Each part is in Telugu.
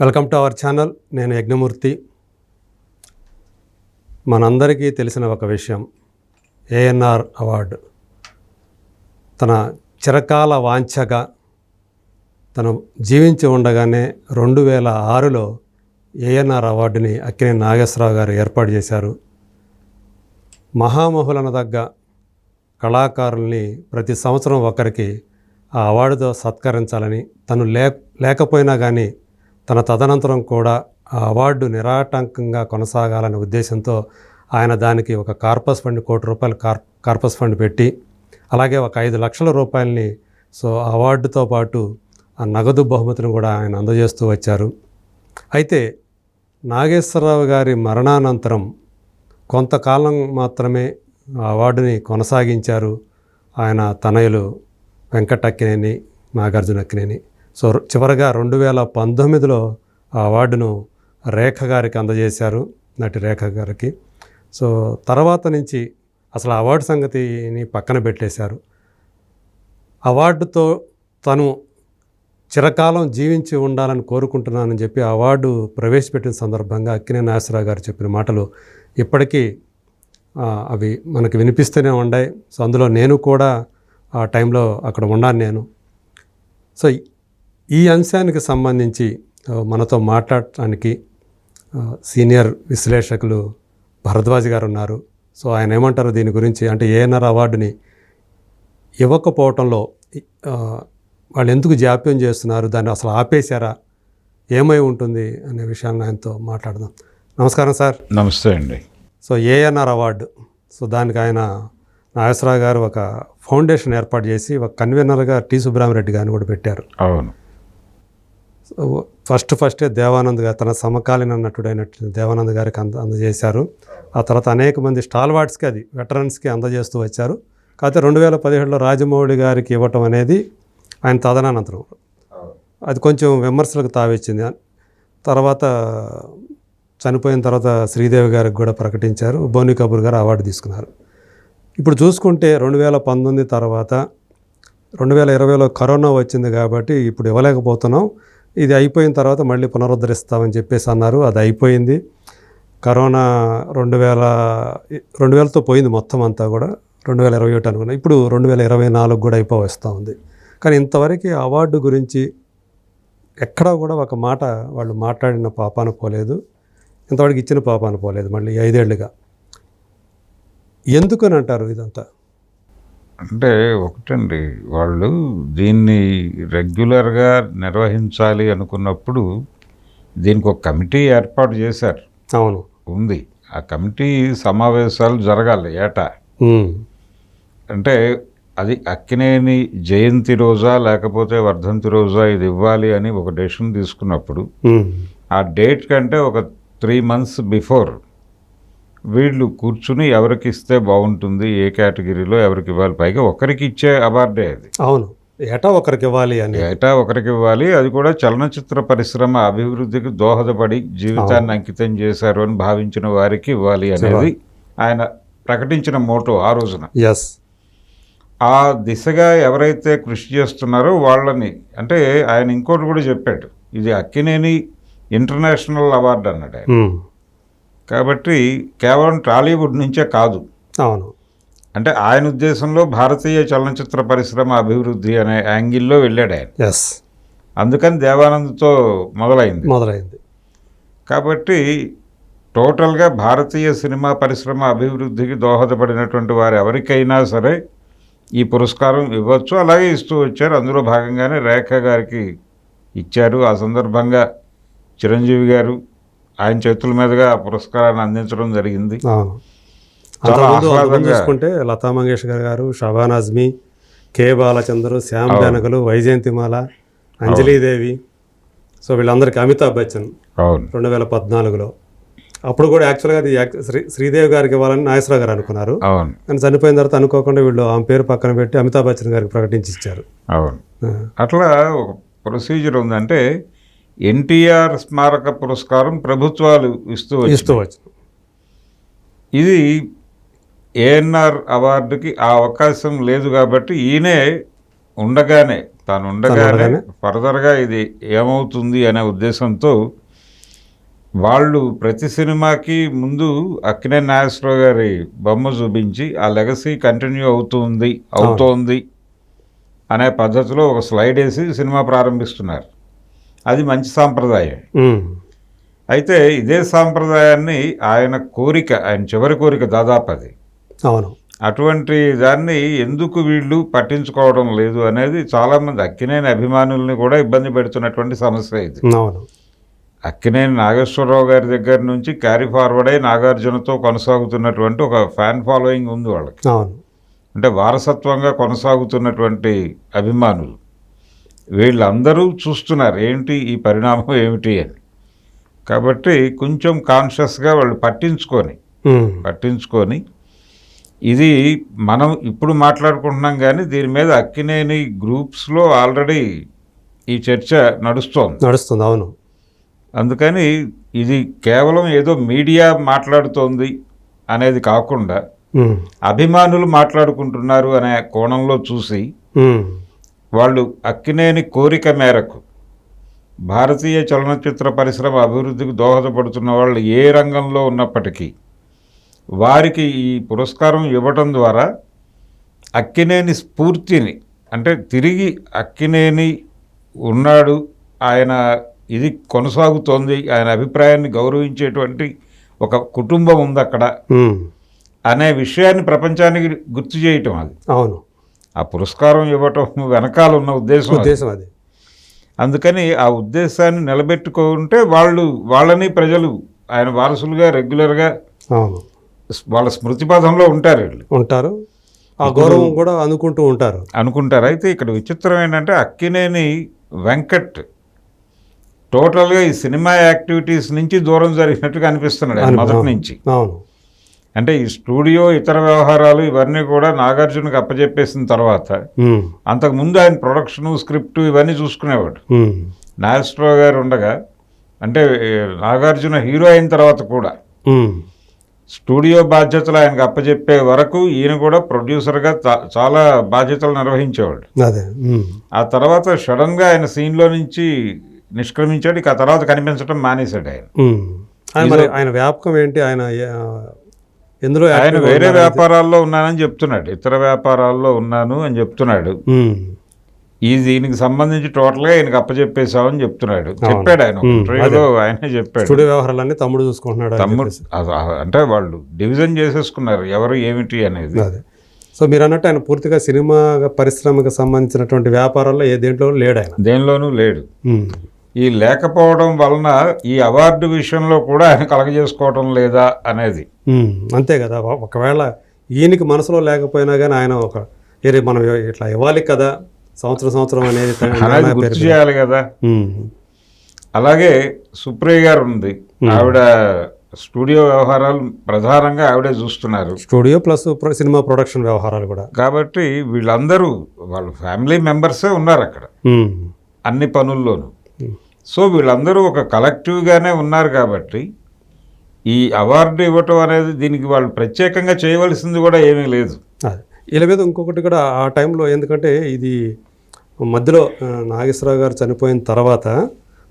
Welcome to our channel. నేను యజ్ఞమూర్తి. మనందరికీ తెలిసిన ఒక విషయం. ఏఎన్ఆర్ అవార్డు. తన చిరకాల వాంఛగా తను జీవించి ఉండగానే రెండు వేల ఆరులో ఏఎన్ఆర్ అవార్డుని అక్కినే నాగేశ్వరరావు గారు ఏర్పాటు చేశారు. మహామహులను దగ్గ కళాకారుల్ని ప్రతి సంవత్సరం ఒకరికి ఆ అవార్డుతో సత్కరించాలని తను లే లేకపోయినా కానీ తన తదనంతరం కూడా ఆ అవార్డు నిరాటంకంగా కొనసాగాలనే ఉద్దేశంతో ఆయన దానికి ఒక కార్పస్ ఫండ్ కోటి రూపాయలు కార్ కార్పస్ ఫండ్ పెట్టి అలాగే ఒక ఐదు లక్షల రూపాయలని సో అవార్డుతో పాటు ఆ నగదు బహుమతిని కూడా ఆయన అందజేస్తూ వచ్చారు. అయితే నాగేశ్వరరావు గారి మరణానంతరం కొంతకాలం మాత్రమే అవార్డుని కొనసాగించారు ఆయన తనయులు వెంకట అక్కినేని నాగార్జున అక్కినేని సో చివరగా రెండు వేల పంతొమ్మిదిలో ఆ అవార్డును రేఖ గారికి అందజేశారు నటి రేఖ గారికి. సో తర్వాత నుంచి అసలు అవార్డు సంగతిని పక్కన పెట్టేశారు. అవార్డుతో తను చిరకాలం జీవించి ఉండాలని కోరుకుంటున్నానని చెప్పి అవార్డు ప్రవేశపెట్టిన సందర్భంగా అక్కినే నాగేశ్వరరావు గారు చెప్పిన మాటలు ఇప్పటికీ అవి మనకి వినిపిస్తూనే ఉన్నాయి సో అందులో నేను కూడా ఆ టైంలో అక్కడ ఉన్నాను నేను. సో ఈ అంశానికి సంబంధించి మనతో మాట్లాడటానికి సీనియర్ విశ్లేషకులు భరద్వాజ్ గారు ఉన్నారు సో ఆయన ఏమంటారు దీని గురించి అంటే ఏఎన్ఆర్ అవార్డుని ఇవ్వకపోవటంలో వాళ్ళు ఎందుకు జాప్యం చేస్తున్నారు? దాన్ని అసలు ఆపేశారా? ఏమై ఉంటుంది? అనే విషయాన్ని ఆయనతో మాట్లాడదాం. నమస్కారం సార్. నమస్తే అండి. So ANR award. సో దానికి ఆయన నాగేశ్వరరావు గారు ఒక ఫౌండేషన్ ఏర్పాటు చేసి ఒక కన్వీనర్గా టి సుబ్రహ్మరెడ్డి గారిని కూడా పెట్టారు. అవును. ఫస్ట్ ఫస్టే దేవానంద్ గారు తన సమకాలీన నటుడైనట్టు దేవానంద్ గారికి అంద అందజేశారు. ఆ తర్వాత అనేక మంది స్టాల్వార్డ్స్కి అది వెటరన్స్కి అందజేస్తూ వచ్చారు. కాకపోతే రెండు వేల పదిహేడులో రాజమౌళి గారికి ఇవ్వటం అనేది ఆయన తదనానంతరం అది కొంచెం విమర్శలకు తావిచ్చింది. తర్వాత చనిపోయిన తర్వాత శ్రీదేవి గారికి కూడా ప్రకటించారు. బోని కపూర్ గారు అవార్డు తీసుకున్నారు. ఇప్పుడు చూసుకుంటే రెండు వేల పంతొమ్మిది తర్వాత రెండు వేల ఇరవైలో కరోనా వచ్చింది కాబట్టి ఇప్పుడు ఇవ్వలేకపోతున్నాం. ఇది అయిపోయిన తర్వాత మళ్ళీ పునరుద్ధరిస్తామని చెప్పేసి అన్నారు. అది అయిపోయింది. కరోనా రెండు వేల రెండు వేలతో పోయింది మొత్తం అంతా కూడా. రెండు వేల ఇరవై ఒకటి అనుకున్నా. ఇప్పుడు రెండు వేల ఇరవై నాలుగు కూడా అయిపోవస్తూ ఉంది. కానీ ఇంతవరకు అవార్డు గురించి ఎక్కడా కూడా ఒక మాట వాళ్ళు మాట్లాడిన పాపాన పోలేదు. ఇంతవరకు ఇచ్చిన పాపాన పోలేదు మళ్ళీ ఐదేళ్ళుగా. ఎందుకని అంటారు ఇదంతా? అంటే ఒకటండి వాళ్ళు దీన్ని రెగ్యులర్గా నిర్వహించాలి అనుకున్నప్పుడు దీనికి ఒక కమిటీ ఏర్పాటు చేశారు అవును ఉంది ఆ కమిటీ సమావేశాలు జరగాలి ఏటా. అంటే అది అక్కినేని జయంతి రోజా లేకపోతే వర్ధంతి రోజా ఇది ఇవ్వాలి అని ఒక డెసిషన్ తీసుకున్నప్పుడు. ఆ డేట్ కంటే ఒక త్రీ మంత్స్ బిఫోర్ వీళ్ళు కూర్చుని ఎవరికి ఇస్తే బాగుంటుంది ఏ కేటగిరీలో ఎవరికి ఇవ్వాలి పైగా ఒకరికి ఇచ్చే అవార్డే అది. అవును. ఏటా ఒకరికి ఇవ్వాలి అని. ఏటా ఒకరికి ఇవ్వాలి అది కూడా చలనచిత్ర పరిశ్రమ అభివృద్ధికి దోహదపడి జీవితాన్ని అంకితం చేశారు అని భావించిన వారికి ఇవ్వాలి అనేది ఆయన ప్రకటించిన మోటో ఆ రోజున. ఎస్ ఆ దిశగా ఎవరైతే కృషి చేస్తున్నారో వాళ్ళని అంటే ఆయన ఇంకోటి కూడా చెప్పాడు ఇది అక్కినేని ఇంటర్నేషనల్ అవార్డు అన్నాడు ఆయన. ఉమ్. కాబట్టి కేవలం టాలీవుడ్ నుంచే కాదు. అవును. అంటే ఆయన ఉద్దేశంలో భారతీయ చలనచిత్ర పరిశ్రమ అభివృద్ధి అనే యాంగిల్లో వెళ్ళాడు ఆయన. ఎస్ అందుకని దేవానంద్తో మొదలైంది. మొదలైంది. కాబట్టి టోటల్గా భారతీయ సినిమా పరిశ్రమ అభివృద్ధికి దోహదపడినటువంటి వారు ఎవరికైనా సరే ఈ పురస్కారం ఇవ్వచ్చు అలాగే ఇస్తూ వచ్చారు. అందులో భాగంగానే రేఖ గారికి ఇచ్చారు. ఆ సందర్భంగా చిరంజీవి గారు ఆయన చేతుల మీదుగా పురస్కారాన్ని అందించడం జరిగింది. చూసుకుంటే లతా మంగేష్కర్ గారు షబాన్ అజ్మీ కె బాలచంద్ర శ్యామ్ బెనగలు వైజయంతిమాల అంజలీదేవి. సో వీళ్ళందరికీ అమితాబ్ బచ్చన్ అవును. రెండు వేల పద్నాలుగులో. అప్పుడు కూడా యాక్చువల్గా అది శ్రీ శ్రీదేవి గారికి ఇవ్వాలని నాగేశ్వరరావు గారు అనుకున్నారు. కానీ చనిపోయిన తర్వాత అనుకోకుండా వీళ్ళు ఆమె పేరు పక్కన పెట్టి అమితాబ్ బచ్చన్ గారికి ప్రకటించి ఇచ్చారు. అవును. అట్లా ఒక ప్రొసీజర్ ఉందంటే ఎన్టీఆర్ స్మారక పురస్కారం ప్రభుత్వాలు ఇస్తూ. ఇస్తూ ఇది ఏఎన్ఆర్ అవార్డుకి ఆ అవకాశం లేదు కాబట్టి ఈయనే ఉండగానే తాను ఉండగానే ఉండగానే. ఫర్దర్గా ఇది ఏమవుతుంది అనే ఉద్దేశంతో వాళ్ళు ప్రతి సినిమాకి ముందు అక్కినే నాగేశ్వరరావు గారి బొమ్మ చూపించి ఆ లెగసీ కంటిన్యూ అవుతుంది అవుతోంది అనే పద్ధతిలో ఒక స్లైడ్ వేసి సినిమా ప్రారంభిస్తున్నారు అది మంచి సాంప్రదాయం. అయితే ఇదే సాంప్రదాయాన్ని ఆయన కోరిక ఆయన చివరి కోరిక దాదాపు అది. అవును. అటువంటి దాన్ని ఎందుకు వీళ్ళు పట్టించుకోవడం లేదు అనేది చాలామంది అక్కినేని అభిమానుల్ని కూడా ఇబ్బంది పెడుతున్నటువంటి సమస్య ఇది. అవును. అక్కినేని నాగేశ్వరరావు గారి దగ్గర నుంచి క్యారీ ఫార్వర్డ్ అయి నాగార్జునతో కొనసాగుతున్నటువంటి ఒక ఫ్యాన్ ఫాలోయింగ్ ఉంది వాళ్ళకి. అంటే వారసత్వంగా కొనసాగుతున్నటువంటి అభిమానులు. వీళ్ళందరూ చూస్తున్నారు ఏంటి ఈ పరిణామం ఏమిటి అని కాబట్టి కొంచెం కాన్షియస్గా వాళ్ళు పట్టించుకొని. పట్టించుకొని ఇది మనం ఇప్పుడు మాట్లాడుకుంటున్నాం కానీ దీని మీద అక్కినేని గ్రూప్స్లో ఆల్రెడీ ఈ చర్చ నడుస్తోంది నడుస్తుంది అవును అందుకని ఇది కేవలం ఏదో మీడియా మాట్లాడుతోంది అనేది కాకుండా. అభిమానులు మాట్లాడుకుంటున్నారు అనే కోణంలో చూసి. వాళ్ళు అక్కినేని కోరిక మేరకు భారతీయ చలనచిత్ర పరిశ్రమ అభివృద్ధికి దోహదపడుతున్న వాళ్ళు ఏ రంగంలో ఉన్నప్పటికీ వారికి ఈ పురస్కారం ఇవ్వటం ద్వారా అక్కినేని స్ఫూర్తిని అంటే తిరిగి అక్కినేని ఉన్నాడు ఆయన ఇది కొనసాగుతోంది ఆయన అభిప్రాయాన్ని గౌరవించేటువంటి ఒక కుటుంబం ఉంది అక్కడ. అనే విషయాన్ని ప్రపంచానికి గుర్తు చేయటం అది అవును ఆ పురస్కారం ఇవ్వటం వెనకాల ఉన్న ఉద్దేశం. ఉద్దేశం అది. అందుకని ఆ ఉద్దేశాన్ని నిలబెట్టుకుంటే వాళ్ళు వాళ్ళని ప్రజలు ఆయన వారసులుగా రెగ్యులర్గా అవును. వాళ్ళ స్మృతి పథంలో ఉంటారు వీళ్ళు. ఉంటారు. ఆ గౌరవం కూడా అందుకుంటూ ఉంటారు. అనుకుంటారు. అయితే ఇక్కడ విచిత్రం ఏంటంటే అక్కినేని వెంకట్ టోటల్గా ఈ సినిమా యాక్టివిటీస్ నుంచి దూరం జరిగినట్టుగా అనిపిస్తున్నాడు మొదటి నుంచి. అవును. అంటే ఈ స్టూడియో ఇతర వ్యవహారాలు ఇవన్నీ కూడా నాగార్జునకి అప్పచెప్పేసిన తర్వాత ఉమ్. అంతకుముందు ఆయన ప్రొడక్షన్ స్క్రిప్ట్ ఇవన్నీ చూసుకునేవాడు. నాగేశ్వరరావు గారు ఉండగా అంటే నాగార్జున హీరో అయిన తర్వాత కూడా. స్టూడియో బాధ్యతలు ఆయనకు అప్పచెప్పే వరకు ఈయన కూడా ప్రొడ్యూసర్గా చాలా బాధ్యతలు నిర్వహించేవాడు. ఆ తర్వాత సడన్గా ఆయన సీన్లో నుంచి నిష్క్రమించాడు ఇక ఆ తర్వాత కనిపించడం మానేశాడు ఆయన. ఆయన వ్యాపకం ఏంటి ఆయన ఎందులో ఆయన వేరే వ్యాపారాల్లో ఉన్నానని చెప్తున్నాడు. ఇతర వ్యాపారాల్లో ఉన్నాను అని చెప్తున్నాడు. ఈ దీనికి సంబంధించి టోటల్గా ఆయనకు అప్పచెప్పేశామని చెప్తున్నాడు. చెప్పాడు ఆయన. ఇంటర్వ్యూలో ఆయనే చెప్పాడు. స్టూడియో వ్యవహారాలన్నీ తమ్ముడు చూసుకుంటున్నాడు తమ్ముడు అంటే వాళ్ళు డివిజన్ చేసేసుకున్నారు. ఎవరు ఏమిటి అనేది. సో మీరు అన్నట్టు ఆయన పూర్తిగా సినిమా పరిశ్రమకు సంబంధించినటువంటి వ్యాపారాల్లో ఏ దేంట్లో లేడు ఆయన. దేనిలోనూ లేడు. ఈ లేకపోవడం వలన ఈ అవార్డు విషయంలో కూడా ఆయన కలగజేసుకోవడం లేదా అనేది. అంతే కదా ఒక- ఒకవేళ ఈయనకి మనసులో లేకపోయినా కానీ ఆయన ఒక ఏరే మనం ఇట్లా ఇవ్వాలి కదా సంవత్సరం సంవత్సరం అనేది గుర్తు. చేయాలి కదా. అలాగే సుప్రియ గారు ఉంది ఆవిడ స్టూడియో వ్యవహారాలు ప్రధానంగా ఆవిడే చూస్తున్నారు స్టూడియో ప్లస్ సినిమా ప్రొడక్షన్ వ్యవహారాలు కూడా కాబట్టి వీళ్ళందరూ వాళ్ళ ఫ్యామిలీ మెంబర్సే ఉన్నారు అక్కడ. అన్ని పనుల్లోనూ సో వీళ్ళందరూ ఒక కలెక్టివ్గానే ఉన్నారు కాబట్టి ఈ అవార్డు ఇవ్వటం అనేది దీనికి వాళ్ళు ప్రత్యేకంగా చేయవలసింది కూడా ఏమీ లేదు. వీళ్ళ మీద ఇంకొకటి కూడా ఆ టైంలో ఎందుకంటే ఇది మధ్యలో నాగేశ్వరరావు గారు చనిపోయిన తర్వాత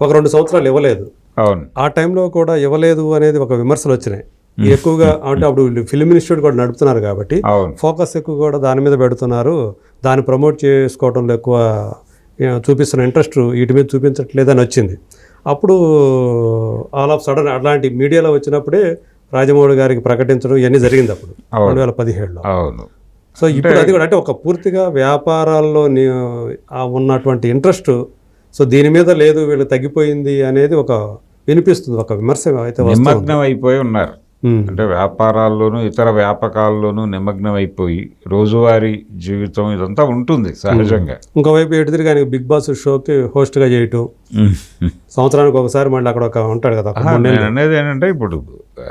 ఒక రెండు సంవత్సరాలు ఇవ్వలేదు. అవును. ఆ టైంలో కూడా ఇవ్వలేదు అనేది ఒక విమర్శలు వచ్చినాయి. ఎక్కువగా అంటే అప్పుడు వీళ్ళు ఫిల్మ్ ఇన్స్టిట్యూట్ కూడా నడుపుతున్నారు కాబట్టి ఫోకస్ ఎక్కువ కూడా దాని మీద పెడుతున్నారు. దాన్ని ప్రమోట్ చేసుకోవడంలో ఎక్కువ చూపిస్తున్న ఇంట్రెస్ట్ వీటి మీద చూపించట్లేదని వచ్చింది అప్పుడు ఆల్ ఆఫ్ సడన్ అలాంటి మీడియాలో వచ్చినప్పుడే రాజమౌళి గారికి ప్రకటించడం ఇవన్నీ జరిగింది అప్పుడు. రెండు వేల పదిహేడులో అవును సో ఇప్పుడు అది కూడా అంటే ఒక పూర్తిగా వ్యాపారాల్లో ఉన్నటువంటి ఇంట్రెస్ట్ సో దీని మీద లేదు వీళ్ళు తగ్గిపోయింది అనేది ఒక వినిపిస్తుంది ఒక విమర్శ అయితే నిమగ్నం అయిపోయి ఉన్నారు. అంటే వ్యాపారాల్లోనూ ఇతర వ్యాపకాల్లోనూ నిమగ్నం అయిపోయి రోజువారీ జీవితం ఇదంతా ఉంటుంది సహజంగా. ఇంకోవైపు ఎటు తిరిగి బిగ్ బాస్ షోకి హోస్ట్గా చేయటం. సంవత్సరానికి ఒకసారి మళ్ళీ అక్కడ ఒక ఉంటాడు కదా. నేను అనేది ఏంటంటే ఇప్పుడు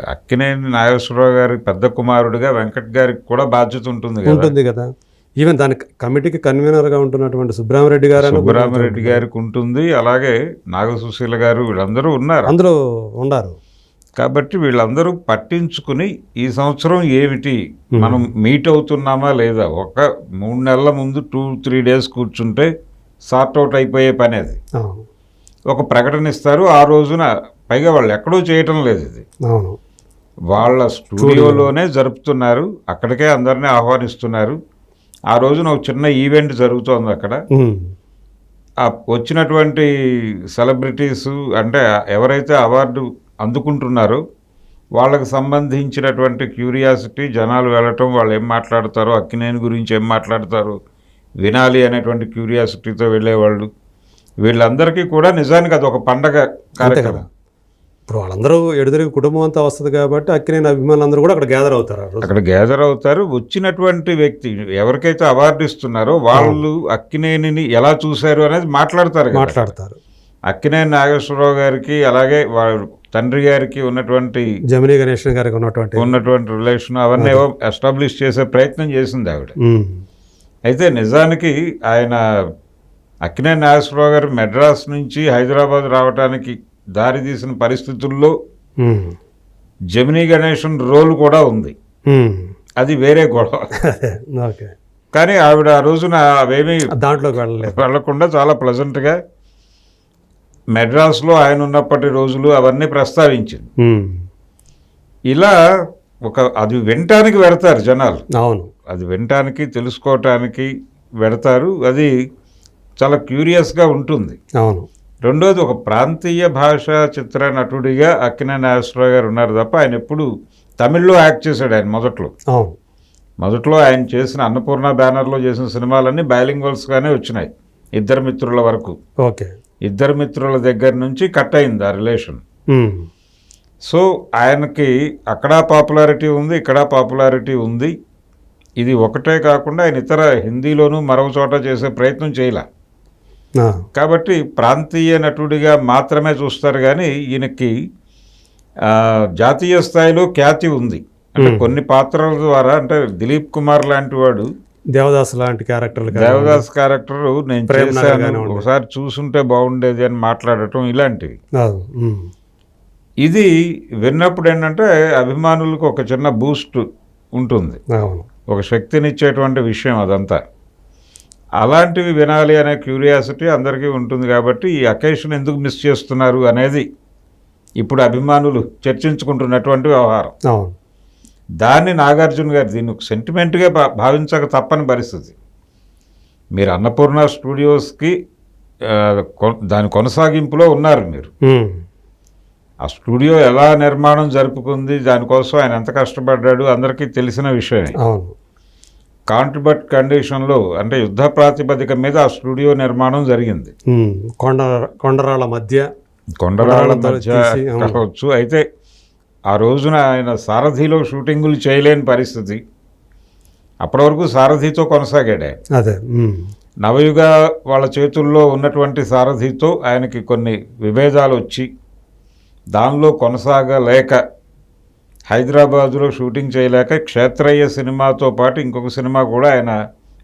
అక్కినేని నాగేశ్వరరావు గారి పెద్ద కుమారుడిగా వెంకట్ గారికి కూడా బాధ్యత ఉంటుంది కదా. ఉంటుంది కదా. ఈవెన్ దాని కమిటీకి కన్వీనర్గా ఉంటున్నటువంటి సుబ్రహ్మరెడ్డి గారు అని సుబ్బరామరెడ్డి గారికి ఉంటుంది. అలాగే నాగసుశీల గారు వీళ్ళందరూ ఉన్నారు. అందులో ఉండారు కాబట్టి వీళ్ళందరూ పట్టించుకుని ఈ సంవత్సరం ఏమిటి? మనం మీట్ అవుతున్నామా లేదా? ఒక మూడు నెలల ముందు టూ త్రీ డేస్ కూర్చుంటే సార్ట్ అవుట్ అయిపోయే పని అది. ఒక ప్రకటన ఇస్తారు ఆ రోజున పైగా వాళ్ళు ఎక్కడో చేయటం లేదు ఇది. వాళ్ళ స్టూడియోలోనే జరుపుతున్నారు అక్కడికే అందరినీ ఆహ్వానిస్తున్నారు. ఆ రోజున ఒక చిన్న ఈవెంట్ జరుగుతోంది అక్కడ. వచ్చినటువంటి సెలబ్రిటీస్ అంటే ఎవరైతే అవార్డు అందుకుంటున్నారో. వాళ్ళకి సంబంధించినటువంటి క్యూరియాసిటీ జనాలు వెళ్ళటం వాళ్ళు ఏం మాట్లాడతారో అక్కినేని గురించి ఏం మాట్లాడతారో వినాలి అనేటువంటి క్యూరియాసిటీతో వెళ్ళేవాళ్ళు. వీళ్ళందరికీ కూడా నిజానికి అది ఒక పండగ కార్యక్రమం. ఇప్పుడు వాళ్ళందరూ ఎడుదిరిగి కుటుంబం అంతా వస్తుంది కాబట్టి అక్కినేని అభిమానులు అందరూ కూడా అక్కడ గ్యాదర్ అవుతారు అక్కడ గ్యాదర్ అవుతారు. వచ్చినటువంటి వ్యక్తి ఎవరికైతే అవార్డు ఇస్తున్నారో వాళ్ళు అక్కినేనిని ఎలా చూశారు అనేది మాట్లాడతారు. మాట్లాడతారు. అక్కినేని నాగేశ్వరరావు గారికి అలాగే వాళ్ళ తండ్రి గారికి ఉన్నటువంటి జమినీ గణేషన్ గారికి ఉన్నటువంటి ఉన్నటువంటి రిలేషన్ అవన్నీ ఎస్టాబ్లిష్ చేసే ప్రయత్నం చేసింది ఆవిడ. అయితే నిజానికి ఆయన అక్కినేని నాగేశ్వరరావు గారు మెడ్రాస్ నుంచి హైదరాబాద్ రావడానికి దారి తీసిన పరిస్థితుల్లో. జమినీ గణేషన్ రోల్ కూడా ఉంది. అది వేరే గొడవ. కానీ ఆవిడ ఆ రోజున అవేమీ దాంట్లోకి వెళ్ళలేదు. వెళ్ళకుండా చాలా ప్లజెంట్గా మెడ్రాస్లో ఆయన ఉన్నప్పటి రోజులు అవన్నీ ప్రస్తావించింది. ఇలా ఒక అది వినటానికి వెడతారు జనాలు. అవును. అది వినటానికి తెలుసుకోవటానికి వెడతారు అది చాలా క్యూరియస్గా ఉంటుంది. అవును. రెండోది ఒక ప్రాంతీయ భాషా చిత్ర నటుడిగా అక్కినే నాగేశ్వరరావు గారు ఉన్నారు తప్ప ఆయన ఎప్పుడు తమిళ్ళో యాక్ట్ చేశాడు ఆయన మొదట్లో. అవును. మొదట్లో ఆయన చేసిన అన్నపూర్ణ బ్యానర్లో చేసిన సినిమాలన్నీ బైలింగ్వల్స్గానే వచ్చినాయి. ఇద్దరు మిత్రుల వరకు. ఓకే. ఇద్దరు మిత్రుల దగ్గర నుంచి కట్ అయింది ఆ రిలేషన్. సో ఆయనకి అక్కడ పాపులారిటీ ఉంది ఇక్కడ పాపులారిటీ ఉంది ఇది ఒకటే కాకుండా ఆయన ఇతర హిందీలోనూ మరో చోట చేసే ప్రయత్నం చేయలే. కాబట్టి ప్రాంతీయ నటుడిగా మాత్రమే చూస్తారు కానీ ఈయనకి జాతీయ స్థాయిలో ఖ్యాతి ఉంది అంటే. కొన్ని పాత్రల ద్వారా అంటే దిలీప్ కుమార్ లాంటి వాడు దేవదాస్ లాంటి క్యారెక్టర్లు దేవదాస్ క్యారెక్టర్ నేను చేశాను. ఒకసారి చూసుంటే బాగుండేది అని మాట్లాడటం ఇలాంటివి. ఇది విన్నప్పుడు ఏంటంటే అభిమానులకు ఒక చిన్న బూస్ట్ ఉంటుంది. ఒక శక్తినిచ్చేటువంటి విషయం అదంతా. అలాంటివి వినాలి అనే క్యూరియాసిటీ అందరికీ ఉంటుంది కాబట్టి ఈ అకేషన్ ఎందుకు మిస్ చేస్తున్నారు అనేది ఇప్పుడు అభిమానులు చర్చించుకుంటున్నటువంటి వ్యవహారం. అవును. దాన్ని నాగార్జున గారు దీన్ని ఒక సెంటిమెంట్గా భా భావించక తప్పని పరిస్థితి మీరు అన్నపూర్ణ స్టూడియోస్కి దాని కొనసాగింపులో ఉన్నారు మీరు. ఆ స్టూడియో ఎలా నిర్మాణం జరుపుకుంది దానికోసం ఆయన ఎంత కష్టపడ్డాడు అందరికీ తెలిసిన విషయమే కాంట్రిబట్ కండిషన్లో అంటే యుద్ధ ప్రాతిపదిక మీద ఆ స్టూడియో నిర్మాణం జరిగింది. కొండ కొండరాళ్ళ మధ్య కొండరాళ్ళ మధ్య. కావచ్చు అయితే ఆ రోజున ఆయన సారథిలో షూటింగులు చేయలేని పరిస్థితి అప్పటి వరకు సారథితో కొనసాగాడు అదే. నవయుగ వాళ్ళ చేతుల్లో ఉన్నటువంటి సారథితో ఆయనకి కొన్ని విభేదాలు వచ్చి దానిలో కొనసాగలేక హైదరాబాదులో షూటింగ్ చేయలేక క్షేత్రయ్య సినిమాతో పాటు ఇంకొక సినిమా కూడా ఆయన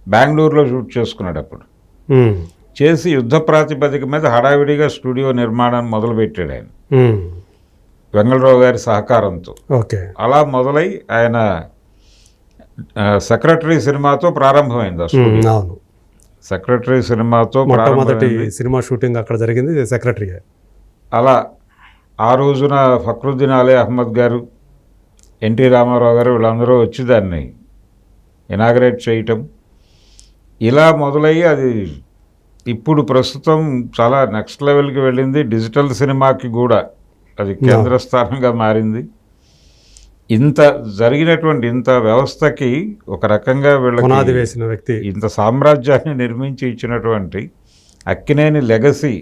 బెంగళూరులో షూట్ చేసుకున్నాడు అప్పుడు. చేసి యుద్ధ ప్రాతిపదిక మీద హడావిడిగా స్టూడియో నిర్మాణం మొదలుపెట్టాడు ఆయన. వెంగళరావు గారి సహకారంతో. ఓకే. అలా మొదలై ఆయన సెక్రటరీ సినిమాతో ప్రారంభమైంది అవును. సెక్రటరీ సినిమాతో మొట్టమొదటి సినిమా షూటింగ్ అక్కడ జరిగింది సెక్రటరీ అలా ఆ రోజున ఫక్రుద్దీన్ అలీ అహ్మద్ గారు ఎన్టీ రామారావు గారు వీళ్ళందరూ వచ్చి దాన్ని ఇనాగరేట్ చేయటం. ఇలా మొదలయ్యి అది ఇప్పుడు ప్రస్తుతం చాలా నెక్స్ట్ లెవెల్కి వెళ్ళింది. డిజిటల్ సినిమాకి కూడా అది కేంద్ర స్థానంగా మారింది. ఇంత జరిగినటువంటి ఇంత వ్యవస్థకి ఒక రకంగా వీళ్ళకి వేసిన వ్యక్తి. ఇంత సామ్రాజ్యాన్ని నిర్మించి ఇచ్చినటువంటి అక్కినేని లెగసీ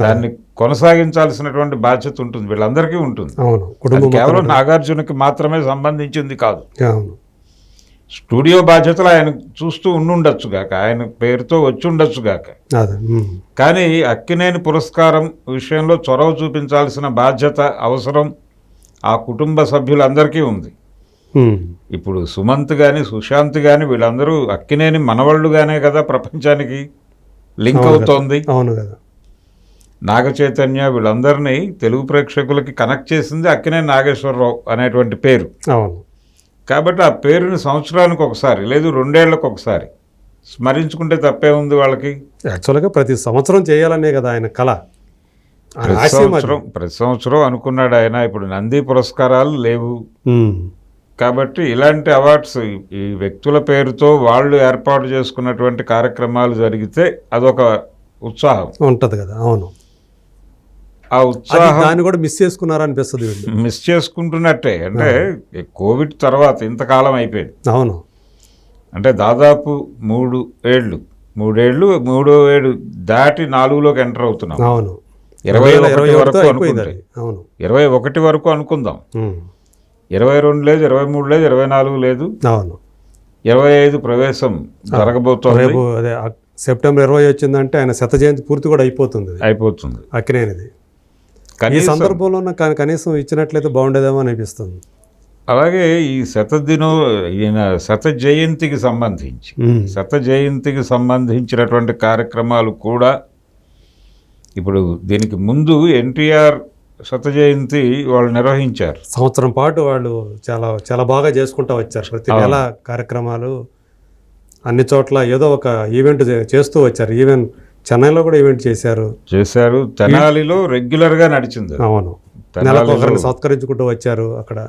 దాన్ని కొనసాగించాల్సినటువంటి బాధ్యత ఉంటుంది. వీళ్ళందరికీ ఉంటుంది. కేవలం నాగార్జునకి మాత్రమే సంబంధించింది కాదు. స్టూడియో బాధ్యతలు ఆయన చూస్తూ ఉండుండొచ్చు గాక. ఆయన పేరుతో వచ్చి ఉండొచ్చు గాక. అదే ఉమ్. కానీ అక్కినేని పురస్కారం విషయంలో చొరవ చూపించాల్సిన బాధ్యత అవసరం ఆ కుటుంబ సభ్యులందరికీ ఉంది. ఇప్పుడు సుమంత్ కానీ సుశాంత్ కానీ వీళ్ళందరూ అక్కినేని మనవళ్ళుగానే కదా ప్రపంచానికి లింక్. అవుతోంది. అవును కదా. నాగ చైతన్య వీళ్ళందరినీ తెలుగు ప్రేక్షకులకి కనెక్ట్ చేసింది అక్కినే నాగేశ్వరరావు అనేటువంటి పేరు. అవును. కాబట్టి ఆ పేరుని సంవత్సరానికి ఒకసారి లేదు రెండేళ్ళకు ఒకసారి స్మరించుకుంటే తప్పే ఉంది వాళ్ళకి. యాక్చువల్గా ప్రతి సంవత్సరం చేయాలనే కదా ఆయన కళ. ప్రతి. సంవత్సరం ప్రతి సంవత్సరం అనుకున్నాడు ఆయన ఇప్పుడు నంది పురస్కారాలు లేవు. కాబట్టి ఇలాంటి అవార్డ్స్ ఈ వ్యక్తుల పేరుతో వాళ్ళు ఏర్పాటు చేసుకున్నటువంటి కార్యక్రమాలు జరిగితే అదొక ఉత్సాహం. ఉంటది కదా అవును. ఆ ఉత్సాహం. దాన్ని కూడా మిస్ చేసుకున్నారా అనిపిస్తుంది మిస్ చేసుకుంటున్నట్టే. అంటే కోవిడ్ తర్వాత ఇంతకాలం అయిపోయింది. అవును. అంటే దాదాపు మూడు ఏళ్ళు. మూడేళ్ళు మూడో ఏడు దాటి నాలుగులోకి ఎంటర్ అవుతున్నాం. అవును. ఇరవై ఒకటి వరకు ఒకటితో అయిపోయింది అనుకుంటే. అది. అవును. ఇరవై ఒకటి వరకు అనుకుందాం. ఇరవై రెండు లేదు ఇరవై మూడు లేదు ఇరవై నాలుగు లేదు. అవును. ఇరవై ఐదు ప్రవేశం జరగబోతోంది. సెప్టెంబర్ ఇరవై వచ్చిందంటే ఆయన శత జయంతి పూర్తి కూడా అయిపోతుంది. అయిపోతుంది. అక్కినేనిది ఈ సందర్భంలో కనీసం ఇచ్చినట్లయితే బాగుండేదేమో అనిపిస్తుంది అలాగే ఈ శతదినో ఈయన శత జయంతికి సంబంధించి. శత జయంతికి సంబంధించినటువంటి కార్యక్రమాలు కూడా ఇప్పుడు దీనికి ముందు ఎన్టీఆర్ శత జయంతి వాళ్ళు నిర్వహించారు సంవత్సరం పాటు వాళ్ళు చాలా చాలా బాగా చేసుకుంటూ వచ్చారు ప్రతి. నెల కార్యక్రమాలు అన్ని చోట్ల ఏదో ఒక ఈవెంట్ చేస్తూ వచ్చారు ఈవెన్ చెన్నైలో కూడా ఈవెంట్ చేశారు. చేశారు. తెనాలిలో రెగ్యులర్గా నడిచింది. అవును. తెనాలిలో నెలకు ఒకరిని సత్కరించుకుంటూ వచ్చారు అక్కడ.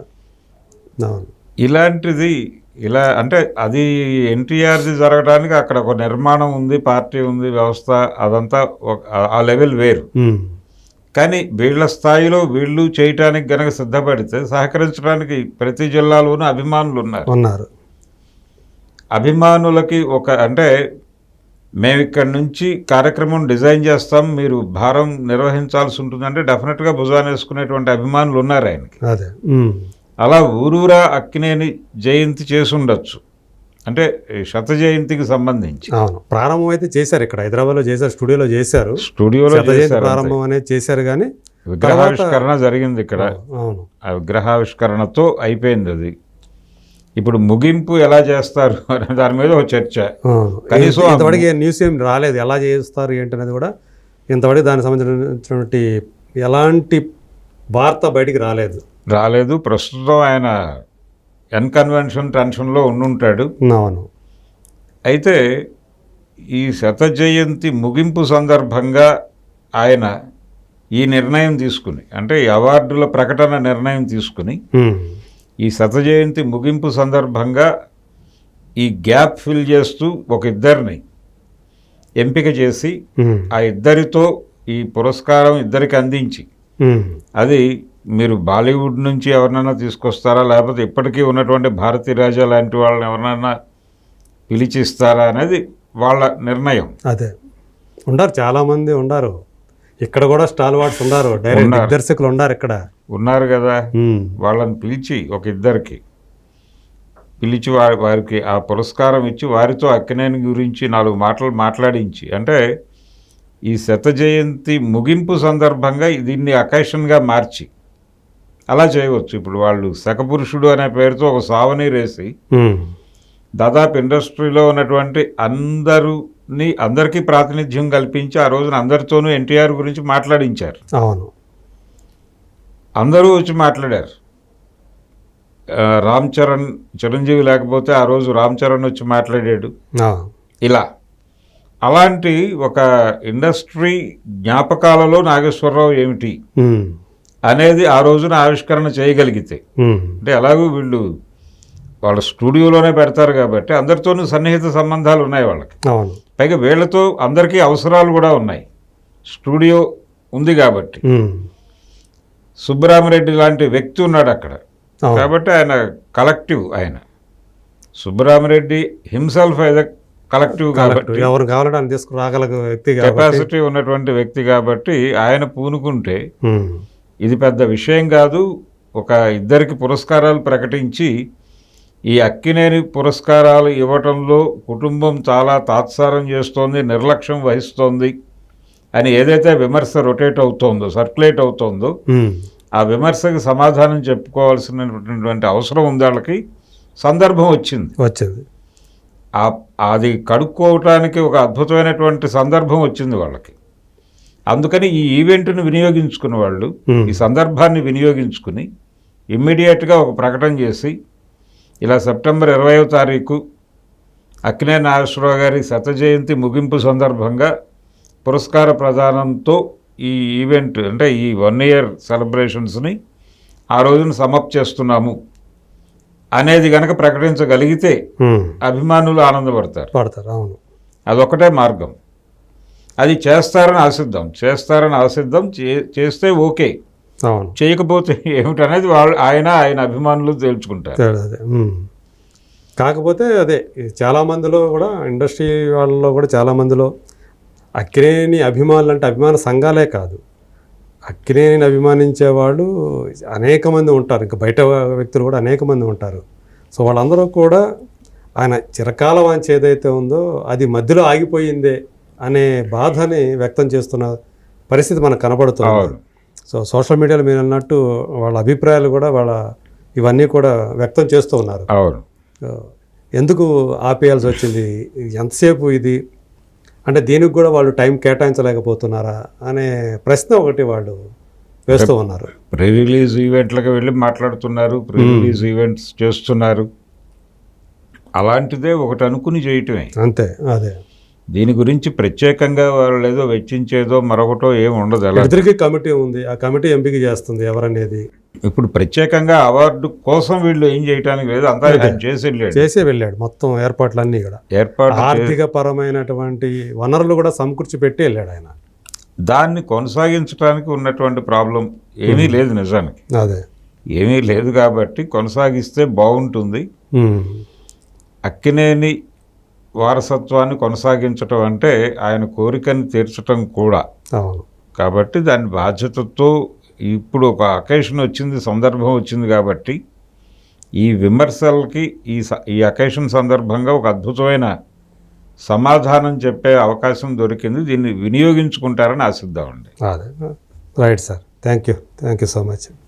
అవును. ఇలాంటిది ఇలా అంటే అది ఎన్టీఆర్ది జరగడానికి అక్కడ ఒక నిర్మాణం ఉంది పార్టీ ఉంది వ్యవస్థ అదంతా ఒక- ఆ- లెవెల్ వేరు. కానీ వీళ్ళ స్థాయిలో వీళ్ళు చేయటానికి గనక సిద్ధపడితే సహకరించడానికి ప్రతి జిల్లాలోనూ అభిమానులు ఉన్నారు. ఉన్నారు. అభిమానులకి ఒక అంటే మేము ఇక్కడ నుంచి కార్యక్రమం డిజైన్ చేస్తాం మీరు భారం నిర్వహించాల్సి ఉంటుందంటే డెఫినెట్గా భుజాన్ని వేసుకునేటువంటి అభిమానులు ఉన్నారు ఆయనకి. అదే. అలా ఊరూరా అక్కినేని జయంతి చేసి ఉండొచ్చు. అంటే శత జయంతికి సంబంధించి. అవును. ప్రారంభం అయితే చేశారు ఇక్కడ. హైదరాబాద్లో చేశారు స్టూడియోలో చేశారు. స్టూడియోలో. ప్రారంభం అనేది చేశారు కానీ విగ్రహావిష్కరణ జరిగింది ఇక్కడ. అవును. ఆ విగ్రహావిష్కరణతో అయిపోయింది అది. ఇప్పుడు ముగింపు ఎలా చేస్తారు అనే దాని మీద ఒక చర్చ. కనీసం ఇంత- ఇంతవరకు న్యూస్ ఏం రాలేదు. ఎలా చేస్తారు ఏంటి అనేది కూడా ఇంతవరకు దానికి సంబంధించినటువంటి ఎలాంటి వార్త బయటికి రాలేదు. రాలేదు. ప్రస్తుతం ఆయన ఎన్కన్వెన్షన్ టెన్షన్లో ఉండుంటాడు. అవును. అయితే ఈ శత జయంతి ముగింపు సందర్భంగా ఆయన ఈ నిర్ణయం తీసుకుని అంటే అవార్డుల ప్రకటన నిర్ణయం తీసుకుని. ఈ శత జయంతి ముగింపు సందర్భంగా ఈ గ్యాప్ ఫిల్ చేస్తూ ఒక ఇద్దరిని ఎంపిక చేసి. ఆ ఇద్దరితో ఈ పురస్కారం ఇద్దరికి అందించి. అది మీరు బాలీవుడ్ నుంచి ఎవరినైనా తీసుకొస్తారా? లేకపోతే ఇప్పటికీ ఉన్నటువంటి భారతీ రాజా లాంటి వాళ్ళని ఎవరినైనా పిలిచిస్తారా అనేది వాళ్ళ నిర్ణయం. అదే. ఉండారు చాలా మంది ఉండారు. ఇక్కడ కూడా స్టాల్ వార్డ్స్ ఉన్నారు డైరెక్ట్. దిగ్దర్శకులు ఉన్నారు ఇక్కడ. ఉన్నారు కదా. వాళ్ళని పిలిచి ఒక ఇద్దరికి పిలిచి వారి వారికి ఆ పురస్కారం ఇచ్చి వారితో అక్కినేని గురించి నాలుగు మాటలు మాట్లాడించి అంటే ఈ శత జయంతి ముగింపు సందర్భంగా దీన్ని అకేషన్గా మార్చి అలా చేయవచ్చు ఇప్పుడు వాళ్ళు శకపురుషుడు అనే పేరుతో ఒక సావనీరేసి ఉమ్. దాదాపు ఇండస్ట్రీలో ఉన్నటువంటి అందరుని అందరికీ ప్రాతినిధ్యం కల్పించి ఆ రోజున అందరితోనూ ఎన్టీఆర్ గురించి మాట్లాడించారు అవును అందరూ వచ్చి మాట్లాడారు. రామ్ చరణ్ చిరంజీవి లేకపోతే ఆ రోజు రామ్ చరణ్ వచ్చి మాట్లాడాడు. ఇలా. అలాంటి ఒక ఇండస్ట్రీ జ్ఞాపకాలలో నాగేశ్వరరావు ఏమిటి. అనేది ఆ రోజున ఆవిష్కరణ చేయగలిగితే. అంటే ఎలాగూ వీళ్ళు వాళ్ళ స్టూడియోలోనే పెడతారు కాబట్టి అందరితోనూ సన్నిహిత సంబంధాలు ఉన్నాయి వాళ్ళకి. పైగా వీళ్ళతో అందరికీ అవసరాలు కూడా ఉన్నాయి. స్టూడియో ఉంది కాబట్టి. సుబ్బరామరెడ్డి లాంటి వ్యక్తి ఉన్నాడు అక్కడ. కాబట్టి ఆయన కలెక్టివ్ ఆయన. సుబ్బరామరెడ్డి హిమ్సెల్ఫ్ యాజ్ కలెక్టివ్ కాబట్టి ఎవరు కావాలంటే తీసుకుని రాగల వ్యక్తి కెపాసిటీ ఉన్నటువంటి వ్యక్తి కాబట్టి ఆయన పూనుకుంటే. ఇది పెద్ద విషయం కాదు. ఒక ఇద్దరికి పురస్కారాలు ప్రకటించి ఈ అక్కినేని పురస్కారాలు ఇవ్వటంలో కుటుంబం చాలా తాత్సారం చేస్తోంది నిర్లక్ష్యం వహిస్తోంది. అని ఏదైతే విమర్శ రొటేట్ అవుతోందో సర్క్యులేట్ అవుతోందో. ఆ విమర్శకు సమాధానం చెప్పుకోవాల్సినటువంటి అవసరం ఉంది వాళ్ళకి సందర్భం వచ్చింది వచ్చింది అది కడుక్కోవటానికి ఒక అద్భుతమైనటువంటి సందర్భం వచ్చింది వాళ్ళకి అందుకని ఈ ఈవెంట్ను వినియోగించుకున్న వాళ్ళు. ఈ సందర్భాన్ని వినియోగించుకుని ఇమ్మీడియట్గా ఒక ప్రకటన చేసి ఇలా సెప్టెంబర్ ఇరవయో తారీఖు అక్కినే నాగేశ్వరరావు గారి శత జయంతి ముగింపు సందర్భంగా పురస్కార ప్రదానంతో ఈ ఈవెంట్ అంటే ఈ వన్ ఇయర్ సెలబ్రేషన్స్ని ఆ రోజున సమప్ చేస్తున్నాము అనేది గనక ప్రకటించగలిగితే అభిమానులు ఆనందపడతారు. పడతారు అవును. అదొకటే మార్గం. అది చేస్తారని ఆశిద్దాం చేస్తారని ఆశిద్దాం చే- చేస్తే ఓకే. అవును. చేయకపోతే ఏమిటనేది వాళ్ళు ఆయన ఆయన అభిమానులు తేల్చుకుంటారు. కాకపోతే అదే చాలా మందిలో కూడా ఇండస్ట్రీ వాళ్ళలో కూడా చాలా మందిలో అక్కినేని అభిమానులు అంటే అభిమాన సంఘాలే కాదు. అక్కినేని అభిమానించే వాళ్ళు అనేక మంది ఉంటారు. ఇంకా బయట వ్యక్తులు కూడా అనేక మంది ఉంటారు. సో వాళ్ళందరూ కూడా ఆయన చిరకాల వాంఛ ఏదైతే ఉందో అది మధ్యలో ఆగిపోయిందే అనే బాధని వ్యక్తం చేస్తున్న పరిస్థితి మనకు కనబడుతుంది. సో సోషల్ మీడియాలో మీరు అన్నట్టు వాళ్ళ అభిప్రాయాలు కూడా వాళ్ళ ఇవన్నీ కూడా వ్యక్తం చేస్తూ ఉన్నారు. ఎందుకు ఆపేయాల్సి వచ్చింది? ఎంతసేపు ఇది అంటే దీనికి కూడా వాళ్ళు టైం కేటాయించలేకపోతున్నారా అనే ప్రశ్న ఒకటి వాళ్ళు వేస్తూ ఉన్నారు. ప్రీ రిలీజ్ ఈవెంట్లకు వెళ్ళి మాట్లాడుతున్నారు ప్రీ రిలీజ్ ఈవెంట్స్ చేస్తున్నారు. అలాంటిదే ఒకటి అనుకుని చేయటమే. అంతే అదే. దీని గురించి ప్రత్యేకంగా వాళ్ళు ఏదో వెచ్చించేదో మరొకటో ఏమి ఉండదు. అలా ఇద్దరికి కమిటీ ఉంది. ఆ కమిటీ ఎంపిక చేస్తుంది ఎవరనేది. ఇప్పుడు ప్రత్యేకంగా అవార్డు కోసం వీళ్ళు ఏం చేయటానికి లేదు అంతా చేసి వెళ్ళాడు. చేసే వెళ్ళాడు మొత్తం ఏర్పాట్లన్నీ కూడా. ఏర్పాటు ఆర్థిక పరమైనటువంటి వనరులు కూడా సమకూర్చి పెట్టి వెళ్ళాడు ఆయన. దాన్ని కొనసాగించడానికి ఉన్నటువంటి ప్రాబ్లం ఏమీ లేదు నిజానికి. అదే. ఏమీ లేదు కాబట్టి కొనసాగిస్తే బాగుంటుంది. అక్కినేని వారసత్వాన్ని కొనసాగించటం అంటే ఆయన కోరికని తీర్చటం కూడా. కాబట్టి దాని బాధ్యతతో ఇప్పుడు ఒక అకేషన్ వచ్చింది సందర్భం వచ్చింది కాబట్టి ఈ విమర్శలకి ఈ స- ఈ అకేషన్ సందర్భంగా ఒక అద్భుతమైన సమాధానం చెప్పే అవకాశం దొరికింది. దీన్ని వినియోగించుకుంటారని ఆశిద్దామండి. Right sir. Thank you thank you so much.